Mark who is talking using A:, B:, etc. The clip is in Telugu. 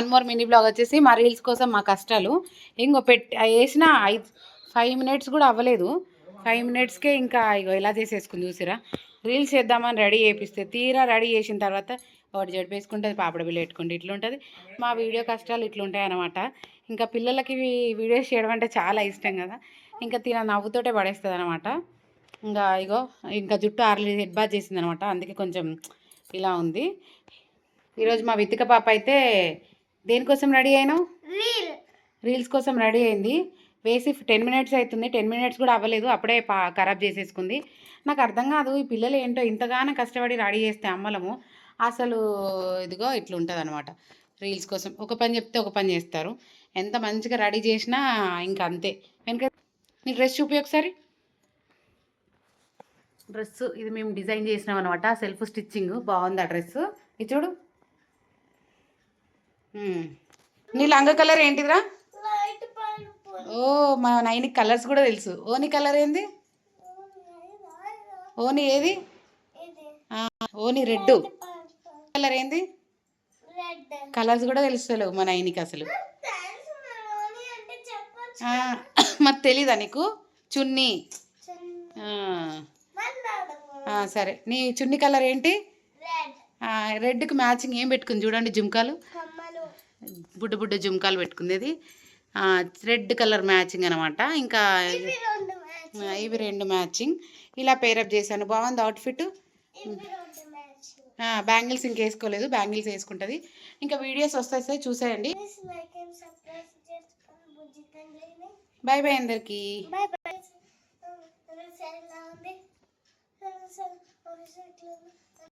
A: వన్ మోర్ మినీ బ్లాగ్ వచ్చేసి మా రీల్స్ కోసం మా కష్టాలు. ఇంకో పెట్టి వేసిన ఐదు ఫైవ్ మినిట్స్ కూడా అవ్వలేదు. ఫైవ్ మినిట్స్కే ఇంకా ఇగో ఇలా చేసేసుకుని చూసిరా? రీల్స్ చేద్దామని రెడీ చేపిస్తే తీరా రెడీ చేసిన తర్వాత ఒకటి జడిపేసుకుంటుంది పాపడ బిల్లు పెట్టుకుంటే ఇట్లుంటుంది. మా వీడియో కష్టాలు ఇట్లుంటాయి అనమాట ఇంకా పిల్లలకి వీడియోస్ చేయడం అంటే చాలా ఇష్టం కదా. ఇంకా తిన నవ్వుతోటే పడేస్తుంది అనమాట ఇంకా ఇగో ఇంకా జుట్టు ఆర్లీ హెడ్ బాత్ చేసింది అనమాట అందుకే కొంచెం ఇలా ఉంది. ఈరోజు మా విత్తిక పాప అయితే దేనికోసం రెడీ అయినావు? రీల్స్ కోసం రెడీ అయింది. వేసి టెన్ మినిట్స్ అవుతుంది. టెన్ మినిట్స్ కూడా అవ్వలేదు. అప్పుడే పా ఖరాబ్ చేసేసుకుంది. నాకు అర్థం కాదు ఈ పిల్లలు ఏంటో ఇంతగానో కష్టపడి రెడీ చేస్తే అమ్మలము. అసలు ఇదిగో ఇట్లా ఉంటుంది అనమాట రీల్స్ కోసం ఒక పని చెప్తే ఒక పని చేస్తారు. ఎంత మంచిగా రెడీ చేసినా ఇంకా అంతే వెనక నీ డ్రెస్ చూపి ఒకసారి. డ్రెస్ ఇది మేము డిజైన్ చేసినాం అనమాట సెల్ఫ్ స్టిచ్చింగ్. బాగుంది ఆ డ్రెస్ ఇది చూడు. నీ లంగా కలర్ ఏంటిదిరా? ఓ మా నైన్కి కలర్స్ కూడా తెలుసు. ఓని కలర్ ఏంది? ఓని ఏది? ఓని రెడ్ కలర్ ఏంది? కలర్స్ కూడా తెలుస్తలేవు మా నైన్కి అసలు. మరి తెలీదా నీకు? చున్నీ. సరే. నీ చున్నీ కలర్ ఏంటి? రెడ్కి మ్యాచింగ్ ఏం పెట్టుకుంది? చూడండి జుమ్కాలు బుడ్డ బుడ్డ జుమ్కాలు ఆ, రెడ్ కలర్ మ్యాచింగ్ అనమాట ఇంకా ఇవి రెండు మ్యాచింగ్. ఇలా పేరప్ చేశాను. బాగుంది అవుట్ఫిట్ బ్యాంగిల్స్ ఇంక వేసుకోలేదు బ్యాంగిల్స్ వేసుకుంటుంది. ఇంకా వీడియోస్ వస్తాయి చూసేయండి. బాయ్ బాయ్ అందరికీ.
B: బాయ్